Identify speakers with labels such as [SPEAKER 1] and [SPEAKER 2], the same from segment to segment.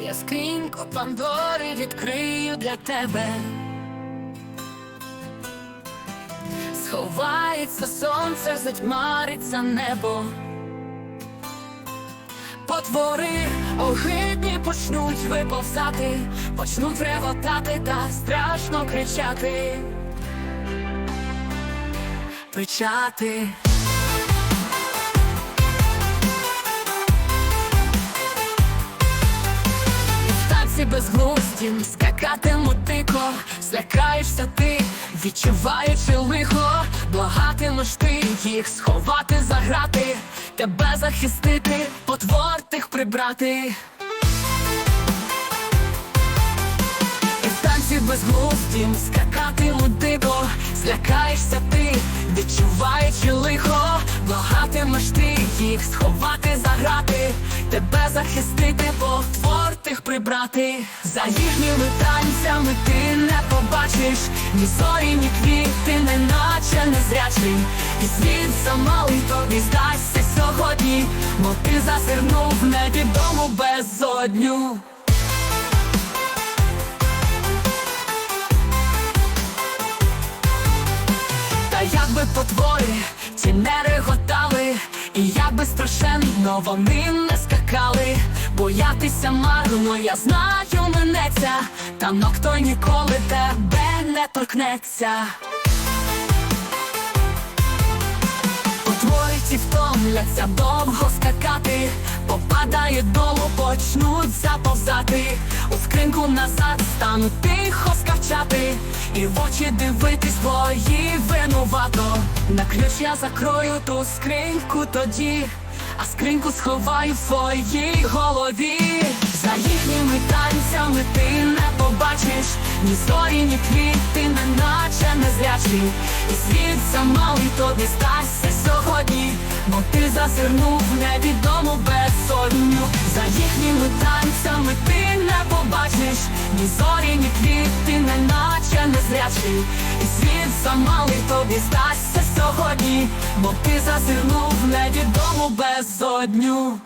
[SPEAKER 1] Я скриньку Пандори відкрию для тебе. Сховається сонце, затьмариться небо. Потвори огидні почнуть виповзати, почнуть ревотати та страшно кричати. Печати. Скакатимуть дико, злякаєшся ти, відчуваючи лихо, благатимеш ти їх сховати, заграти, тебе захистити, потвор тих прибрати. І в танці безглуздім скакатимуть дико, злякаєшся ти, відчуваючи лихо, благатимеш ти їх сховати, заграти, тебе захистити, потвор прибрати. За їхніми танцями ти не побачиш ні зорі, ні квіти, неначе незрячий. І світ замалий тобі здасться сьогодні, бо ти зазирнув в невідому безодню. Та як би потвори ті не і як страшенно вони не скакали, боятися марно, я знаю, минеться, та ніхто ніколи тебе не торкнеться. Потвори ті втомляться довго скакати, попадають долу, почнуть заповзати, у скринку назад стануть тихо скавчати, і в очі дивитись твої винувато. На ключ я закрою ту скриньку тоді, а скриньку сховаю в твоїй голові. За їхніми танцями ти не побачиш ні зорі, ні квіти, неначе незрячі. І світ замалий тобі стасться сьогодні, бо ти зазирнув невідому безсонню. За їхніми танцями ти не побачиш ні зорі, ні квіти, неначе незрячі. І світ замалий тобі стасться сьогодні, бо ти зазирнув невідому безодню.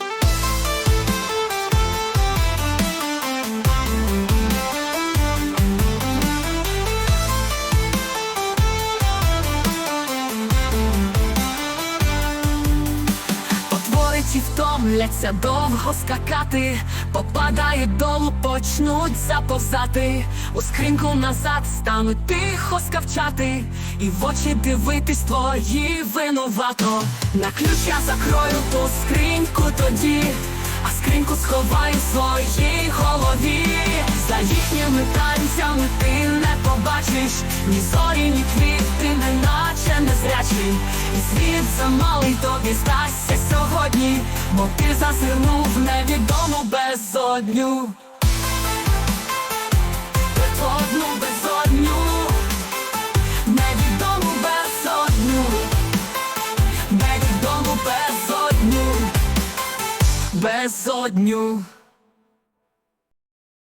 [SPEAKER 1] Ті втомляться довго скакати, попадають долу, почнуть заповзати, у скриньку назад стануть тихо скавчати, і в очі дивитись твої винувато. На ключ я закрою ту скриньку тоді, а скриньку сховаю в своїй голові. За їхніми танцями ти не побачиш ні зорі, ні квіти, неначе незрячі. І світ замалий тобі здасться сьогодні, бо ти зазирнув в невідому безодню. Одну безодню, невідому безодню, невідому безодню, безодню.